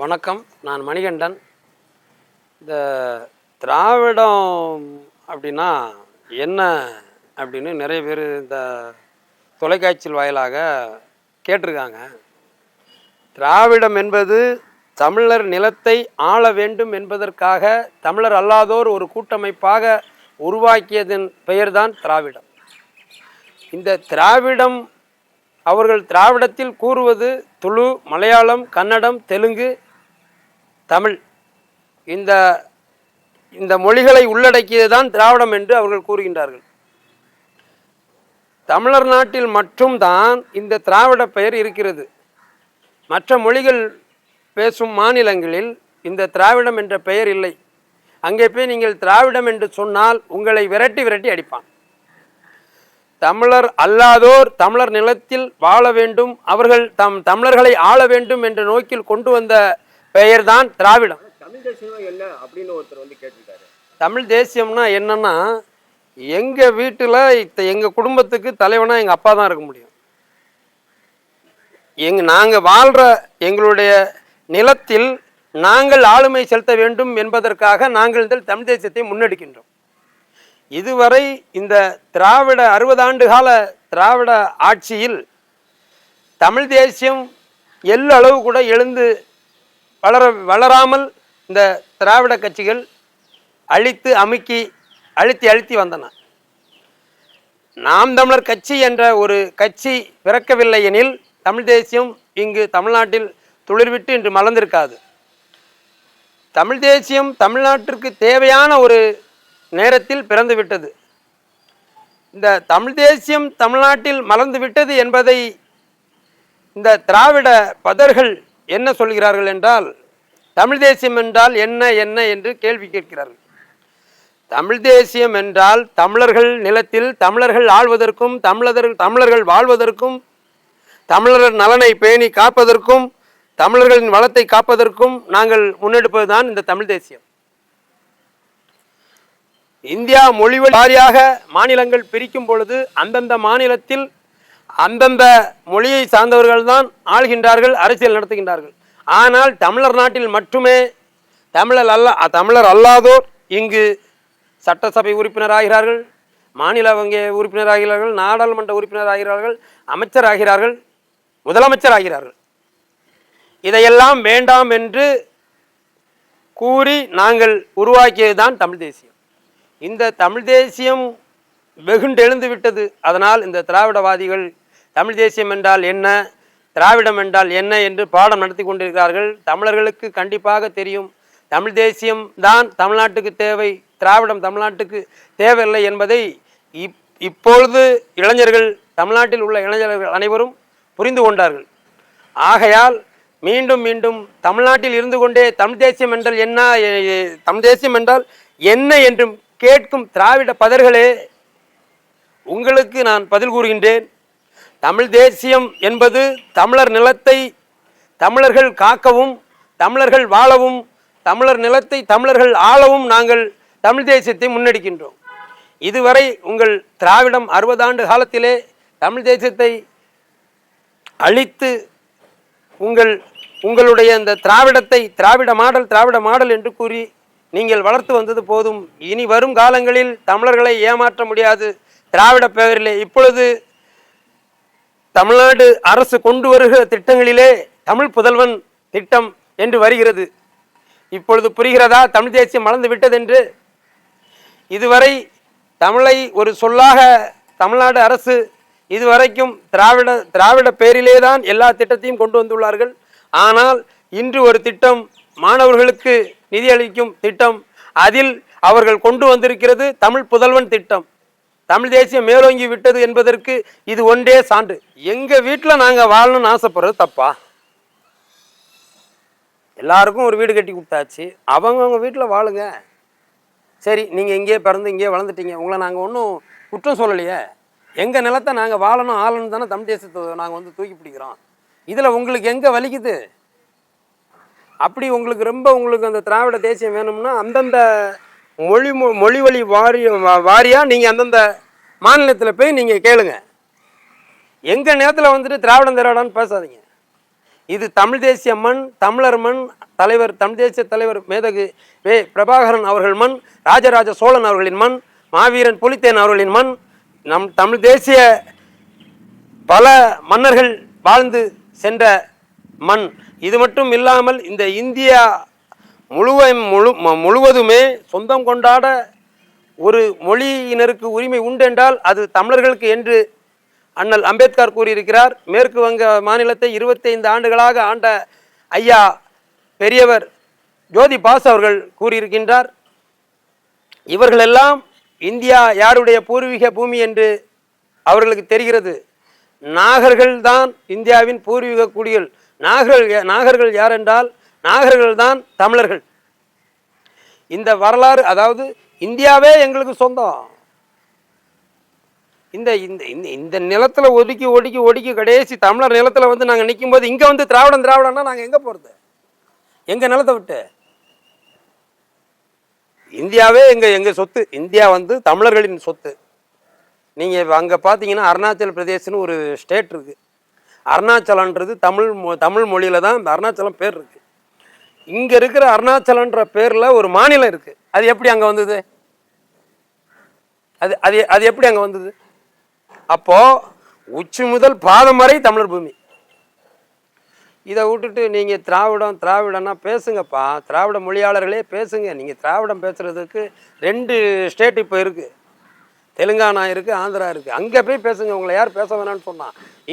வணக்கம் நான் மணிகண்டன். இந்த திராவிடம் அப்படின்னா என்ன அப்படின்னு நிறைய பேர் இந்த தொலைக்காட்சியில் வாயிலாக கேட்டிருக்காங்க. திராவிடம் என்பது தமிழர் நிலத்தை ஆள வேண்டும் என்பதற்காக தமிழர் அல்லாதோர் ஒரு கூட்டமைப்பாக உருவாக்கியதன் பெயர்தான் திராவிடம். இந்த திராவிடம் அவர்கள் திராவிடத்தில் கூறுவது துளு மலையாளம் கன்னடம் தெலுங்கு தமிழ். இந்த இந்த மொழிகளை உள்ளடக்கியது தான் திராவிடம் என்று அவர்கள் கூறுகின்றார்கள். தமிழர் நாட்டில் மட்டும்தான் இந்த திராவிட பெயர் இருக்கிறது. மற்ற மொழிகள் பேசும் மாநிலங்களில் இந்த திராவிடம் என்ற பெயர் இல்லை. அங்கே போய் நீங்கள் திராவிடம் என்று சொன்னால் உங்களை விரட்டி விரட்டி அடிப்பான். தமிழர் அல்லாதோர் தமிழர் நிலத்தில் வாழ வேண்டும் அவர்கள் தம் தமிழர்களை ஆள வேண்டும் என்ற நோக்கில் கொண்டு வந்த பெயர்தான் திராவிடம். தமிழ் தேசியம் என்ன அப்படின்னு ஒருத்தர் வந்து கேட்டிருக்காரு. தமிழ் தேசியம்னா என்னன்னா எங்கள் வீட்டில் எங்கள் குடும்பத்துக்கு தலைவனாக எங்கள் அப்பா தான் இருக்க முடியும். எங் நாங்கள் வாழ்கிற எங்களுடைய நிலத்தில் நாங்கள் ஆளுமை செலுத்த வேண்டும் என்பதற்காக நாங்கள் இந்த தமிழ் தேசியத்தை முன்னெடுக்கின்றோம். இதுவரை இந்த திராவிட அறுபது ஆண்டு கால திராவிட ஆட்சியில் தமிழ் தேசியம் எள்ளு அளவு கூட எழுந்து வளர வளராமல் இந்த திராவிட கட்சிகள் அழித்து அமுக்கி அழுத்தி அழுத்தி வந்தன. நாம் தமிழர் கட்சி என்ற ஒரு கட்சி பிறக்கவில்லை எனில் தமிழ் தேசியம் இங்கு தமிழ்நாட்டில் துளிர்விட்டு இன்று மலர்ந்திருக்காது. தமிழ் தேசியம் தமிழ்நாட்டிற்கு தேவையான ஒரு நேரத்தில் பிறந்து விட்டது இந்த தமிழ் தேசியம் தமிழ்நாட்டில் மலர்ந்து விட்டது என்பதை இந்த திராவிட பதர்கள் என்ன சொல்கிறார்கள் என்றால் தமிழ் தேசியம் என்றால் என்ன என்ன என்று கேள்வி கேட்கிறார்கள். தமிழ் தேசியம் என்றால் தமிழர்கள் நிலத்தில் தமிழர்கள் ஆழ்வதற்கும் தமிழர் தமிழர்கள் வாழ்வதற்கும் தமிழர் நலனை பேணி காப்பதற்கும் தமிழர்களின் வளத்தை காப்பதற்கும் நாங்கள் முன்னெடுப்பதுதான் இந்த தமிழ் தேசியம். இந்தியா மொழி வாரியாக மாநிலங்கள் பிரிக்கும் பொழுது அந்தந்த மாநிலத்தில் அந்தந்த மொழியை சார்ந்தவர்கள் தான் ஆள்கின்றார்கள் அரசியல் நடத்துகின்றார்கள். ஆனால் தமிழர் நாட்டில் மட்டுமே தமிழர் அல்ல தமிழர் அல்லாதோர் இங்கு சட்டசபை உறுப்பினராகிறார்கள் மாநில வங்கி உறுப்பினராகிறார்கள் நாடாளுமன்ற உறுப்பினராகிறார்கள் அமைச்சராகிறார்கள் முதலமைச்சராகிறார்கள். இதையெல்லாம் வேண்டாம் என்று கூறி நாங்கள் உருவாக்கியதுதான் தமிழ் தேசியம். இந்த தமிழ் தேசியம் வெகுண்டெழுந்து விட்டது. அதனால் இந்த திராவிடவாதிகள் தமிழ் தேசியம் என்றால் என்ன? திராவிடம் என்றால் என்ன என்று பாடம் நடத்தி கொண்டிருக்கிறார்கள். தமிழர்களுக்கு கண்டிப்பாக தெரியும். தமிழ் தேசியம் தான் தமிழ்நாட்டுக்கு தேவை. திராவிடம் தமிழ்நாட்டுக்கு தேவையில்லை என்பதை இப் இப்பொழுது இளைஞர்கள் தமிழ்நாட்டில் உள்ள இளைஞர்கள் அனைவரும் புரிந்து கொண்டார்கள். ஆகையால் மீண்டும் மீண்டும் தமிழ்நாட்டில் இருந்து கொண்டே தமிழ் தேசியம் என்றால் என்ன? தமிழ் தேசியம் என்றால் என்ன என்றும் கேட்கும் திராவிட பதர்களே உங்களுக்கு நான் பதில் கூறுகின்றேன். தமிழ் தேசியம் என்பது தமிழர் நிலத்தை தமிழர்கள் காக்கவும் தமிழர்கள் வாழவும் தமிழர் நிலத்தை தமிழர்கள் ஆளவும் நாங்கள் தமிழ் தேசியத்தை முன்னெடுக்கின்றோம். இதுவரை உங்கள் திராவிடம் அறுபது ஆண்டு காலத்திலே தமிழ் தேசியத்தை அழித்து உங்கள் உங்களுடைய இந்த திராவிடத்தை திராவிட மாடல் திராவிட மாடல் என்று கூறி நீங்கள் வளர்த்து வந்தது போதும். இனி வரும் காலங்களில் தமிழர்களை ஏமாற்ற முடியாது. திராவிட பெயரிலே இப்பொழுது தமிழ்நாடு அரசு கொண்டு வருகிற திட்டங்களிலே தமிழ் புதல்வன் திட்டம் என்று வருகிறது. இப்பொழுது புரிகிறதா? தமிழ் தேசியம் மலர்ந்து விட்டதென்று? இதுவரை தமிழை ஒரு சொல்லாக தமிழ்நாடு அரசு இதுவரைக்கும் திராவிட திராவிட பெயரிலே தான் எல்லா திட்டத்தையும் கொண்டு வந்துள்ளார்கள். ஆனால் இன்று ஒரு திட்டம் மாணவர்களுக்கு நிதியளிக்கும் திட்டம் அதில் அவர்கள் கொண்டு வந்திருக்கிறது தமிழ் புதல்வன் திட்டம். தமிழ் தேசியம் மேலோங்கி விட்டது என்பதற்கு இது ஒன்றே சான்று. எங்க வீட்டில் நாங்கள் வாழணும்னு ஆசைப்படுறது தப்பா? எல்லாருக்கும் ஒரு வீடு கட்டி கொடுத்தாச்சு. அவங்கவுங்க வீட்டில் வாழுங்க. சரி நீங்கள் இங்கேயே பிறந்து இங்கேயே வளர்ந்துட்டீங்க. உங்களை நாங்கள் ஒன்றும் குற்றம் சொல்லலையே. எங்கள் நிலத்தை நாங்கள் வாழணும் ஆளணும் தானே தமிழ் தேசத்தை நாங்கள் வந்து தூக்கி பிடிக்கிறோம். இதில் உங்களுக்கு எங்கே வலிக்குது? அப்படி உங்களுக்கு ரொம்ப உங்களுக்கு அந்த திராவிட தேசியம் வேணும்னா அந்தந்த மொழி மொழி வழி வாரிய வாரியாக நீங்கள் அந்தந்த மாநிலத்தில் போய் நீங்கள் கேளுங்க. எங்கள் நேரத்தில் வந்துட்டு திராவிடம் திராவிடான்னு பேசாதீங்க. இது தமிழ் தேசிய மண் தமிழர் மண் தலைவர் தமிழ் தேசிய தலைவர் மேதகு வே பிரபாகரன் அவர்கள் மண் ராஜராஜ சோழன் அவர்களின் மண் மாவீரன் புலித்தேன் அவர்களின் மண் நம் தமிழ் தேசிய பல மன்னர்கள் வாழ்ந்து சென்ற மண். இது மட்டும் இல்லாமல் இந்த இந்தியா முழுவ முழு முழுவதுமே சொந்தம் கொண்டாட ஒரு மொழியினருக்கு உரிமை உண்டு என்றால் அது தமிழர்களுக்கு என்று அண்ணல் அம்பேத்கர் கூறியிருக்கிறார். மேற்கு வங்க மாநிலத்தை 25 ஆண்டுகளாக ஆண்ட ஐயா பெரியவர் ஜோதி பாஸ் அவர்கள் கூறியிருக்கின்றார். இவர்களெல்லாம் இந்தியா யாருடைய பூர்வீக பூமி என்று அவர்களுக்கு தெரிகிறது. நாகர்கள்தான் இந்தியாவின் பூர்வீக குடிகள். நாகர்கள் யா- நாகர்கள் யாரென்றால் நாகர்கள் தான் தமிழர்கள். இந்த வரலாறு அதாவது இந்தியாவே எங்களுக்கு சொந்தம். இந்த இந்த இந்த இந்த ஒதுக்கி ஒடுக்கி ஒடுக்கி கடைசி தமிழர் நிலத்தில் வந்து நாங்கள் நிற்கும் போது இங்கே வந்து திராவிடம் திராவிடம்னா நாங்கள் எங்கே போகிறது எங்கள் நிலத்தை விட்டு? இந்தியாவே எங்கள் எங்கள் சொத்து? இந்தியா வந்து தமிழர்களின் சொத்து. நீங்கள் அங்கே பார்த்தீங்கன்னா அருணாச்சல் பிரதேசன்னு ஒரு ஸ்டேட் இருக்குது அருணாச்சலன்றது தமிழ் மொ- தமிழ் மொழியில் தான் இந்த அருணாச்சலம் பேர் இருக்குது இங்க இருக்கிற அருணாச்சலன்ற பேர்ல ஒரு மாநிலம் இருக்கு. அது எப்படி அங்க வந்தது? அது அது அது எப்படி அங்க வந்தது? அப்போ உச்சி முதல் பாதம் வரை தமிழர் பூமி. இதை விட்டுட்டு நீங்க திராவிடம் திராவிடம்னா பேசுங்கப்பா. திராவிட மொழியாளர்களே பேசுங்க. நீங்க திராவிடம் பேசுறதுக்கு ரெண்டு ஸ்டேட் இப்போ இருக்கு. தெலுங்கானா இருக்கு ஆந்திரா இருக்கு. அங்க போய் பேசுங்க. உங்களை யார் பேச வேணாம்னு சொன்னா.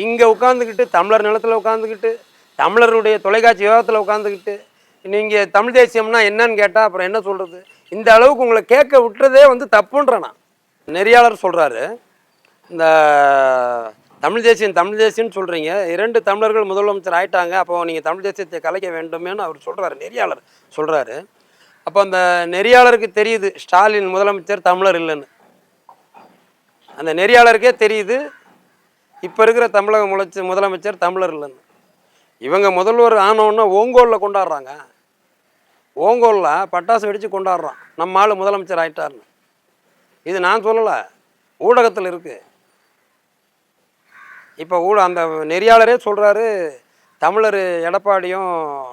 இங்க உட்காந்துக்கிட்டு தமிழர் நிலத்துல உட்காந்துக்கிட்டு தமிழருடைய தொலைக்காட்சி விவாதத்தில் உட்காந்துக்கிட்டு நீங்கள் தமிழ் தேசியம்னா என்னன்னு கேட்டால் அப்புறம் என்ன சொல்கிறது இந்த அளவுக்கு உங்களை கேட்க விட்டுறதே வந்து தப்புன்றேன் நான். நெறியாளர் சொல்கிறாரு இந்த தமிழ் தேசியம் தமிழ் தேசியம்னு சொல்கிறீங்க இரண்டு தமிழர்கள் முதலமைச்சர் ஆயிட்டாங்க. அப்போ நீங்கள் தமிழ் தேசியத்தை கலைக்க வேண்டுமேன்னு அவர் சொல்கிறாரு நெறியாளர் சொல்கிறாரு அப்போ அந்த நெறியாளருக்கு தெரியுது ஸ்டாலின் முதலமைச்சர் தமிழர் இல்லைன்னு. அந்த நெறியாளருக்கே தெரியுது இப்போ இருக்கிற தமிழக முளைச்ச முதலமைச்சர் தமிழர் இல்லைன்னு. இவங்க முதல்வர் ஆனோன்னா ஓங்கோலில் கொண்டாடுறாங்க. ஓங்கோலில் பட்டாசு வெடித்து கொண்டாடுறான். நம்ம ஆள் முதலமைச்சர் ஆயிட்டாருன்னு. இது நான் சொல்லலை. ஊடகத்தில் இருக்குது இப்போ ஊட அந்த நெறியாளரே சொல்கிறாரு தமிழர் எடப்பாடியும்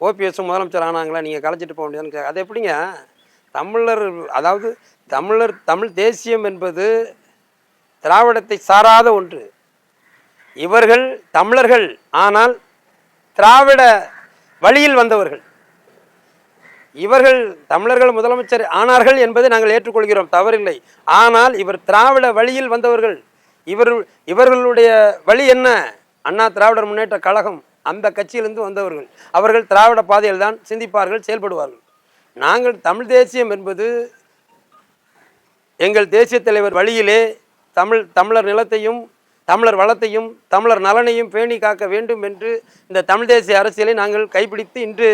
ஓபிஎஸும் முதலமைச்சர் ஆனாங்களா நீங்கள் கலைச்சிட்டு போக முடியாதுன்னு கே- அது எப்படிங்க? தமிழர் அதாவது தமிழர் தமிழ் தேசியம் என்பது திராவிடத்தை சாராத ஒன்று. இவர்கள் தமிழர்கள் ஆனால் திராவிட வழியில் வந்தவர்கள். இவர்கள் தமிழர்கள் முதலமைச்சர் ஆனார்கள் என்பதை நாங்கள் ஏற்றுக்கொள்கிறோம் தவறில்லை. ஆனால் இவர் திராவிட வழியில் வந்தவர்கள். இவர் இவர்களுடைய வழி என்ன? அண்ணா திராவிடர் முன்னேற்ற கழகம் அந்த கட்சியிலிருந்து வந்தவர்கள். அவர்கள் திராவிட பாதையில் தான் சிந்திப்பார்கள் செயல்படுவார்கள். நாங்கள் தமிழ் தேசியம் என்பது எங்கள் தேசிய தலைவர் வழியிலே தமிழ் தமிழர் நிலத்தையும் தமிழர் வளத்தையும் தமிழர் நலனையும் பேணி காக்க வேண்டும் என்று இந்த தமிழ் தேசிய அரசியலை நாங்கள் கைப்பிடித்து இன்று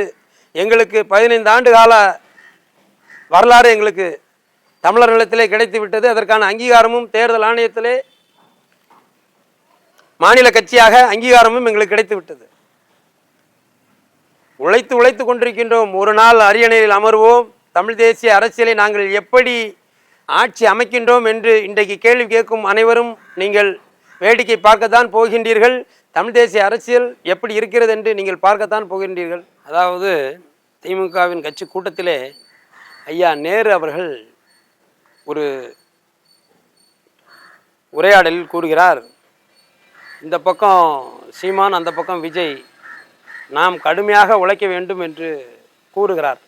எங்களுக்கு பதினைந்து ஆண்டு கால வரலாறு எங்களுக்கு தமிழர் நிலத்திலே கிடைத்து விட்டது. அதற்கான அங்கீகாரமும் தேர்தல் ஆணையத்திலே மாநில கட்சியாக அங்கீகாரமும் எங்களுக்கு கிடைத்து விட்டது. உழைத்து உழைத்து கொண்டிருக்கின்றோம். ஒரு நாள் அரியணையில் அமர்வோம். தமிழ் தேசிய அரசியலை நாங்கள் எப்படி ஆட்சி அமைக்கின்றோம் என்று இன்றைக்கு கேள்வி கேட்கும் அனைவரும் நீங்கள் வேடிக்கை பார்க்கத்தான் போகின்றீர்கள். தமிழ் தேசிய அரசியல் எப்படி இருக்கிறது என்று நீங்கள் பார்க்கத்தான் போகின்றீர்கள். அதாவது திமுகவின் கட்சி கூட்டத்திலே ஐயா நேரு அவர்கள் ஒரு உரையாடலில் கூறுகிறார் இந்த பக்கம் சீமான் அந்த பக்கம் விஜய் நாம் கடுமையாக உழைக்க வேண்டும் என்று கூறுகிறார்.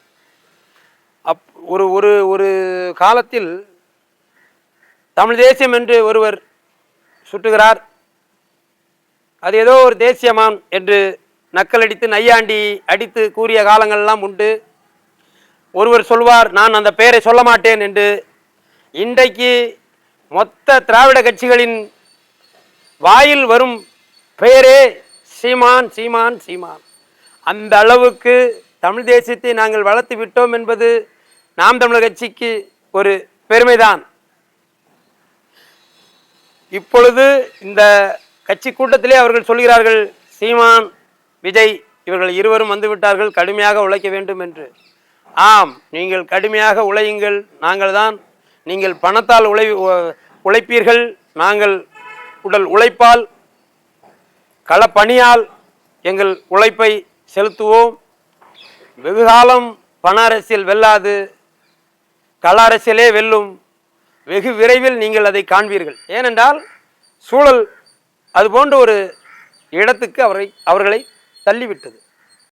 அப் ஒரு ஒரு ஒரு காலத்தில் தமிழ் தேசியம் என்று ஒருவர் சுட்டுகிறார் அது ஏதோ ஒரு தேசியமான் என்று நக்கலடித்து நையாண்டி அடித்து கூறிய காலங்கள்லாம் உண்டு. ஒருவர் சொல்வார் நான் அந்த பெயரை சொல்ல மாட்டேன் என்று. இன்றைக்கு மொத்த திராவிட கட்சிகளின் வாயில் வரும் பெயரே சீமான் சீமான் சீமான். அந்த அளவுக்கு தமிழ் தேசியத்தை நாங்கள் வளர்த்து விட்டோம் என்பது நாம் தமிழர் கட்சிக்கு ஒரு பெருமைதான். இப்பொழுது இந்த கட்சி கூட்டத்திலே அவர்கள் சொல்கிறார்கள் சீமான் விஜய் இவர்கள் இருவரும் வந்துவிட்டார்கள் கடுமையாக உழைக்க வேண்டும் என்று. ஆம் நீங்கள் கடுமையாக உழையுங்கள் நாங்கள் தான். நீங்கள் பணத்தால் உழை உழைப்பீர்கள் நாங்கள் உடல் உழைப்பால் களப்பணியால் எங்கள் உழைப்பை செலுத்துவோம். வெகுகாலம் பண அரசியல் வெல்லாது கள அரசியலே வெல்லும். வெகு விரைவில் நீங்கள் அதை காண்பீர்கள். ஏனென்றால் சூழல் அது போன்ற ஒரு இடத்துக்கு அவரை அவர்களை தள்ளிவிட்டது.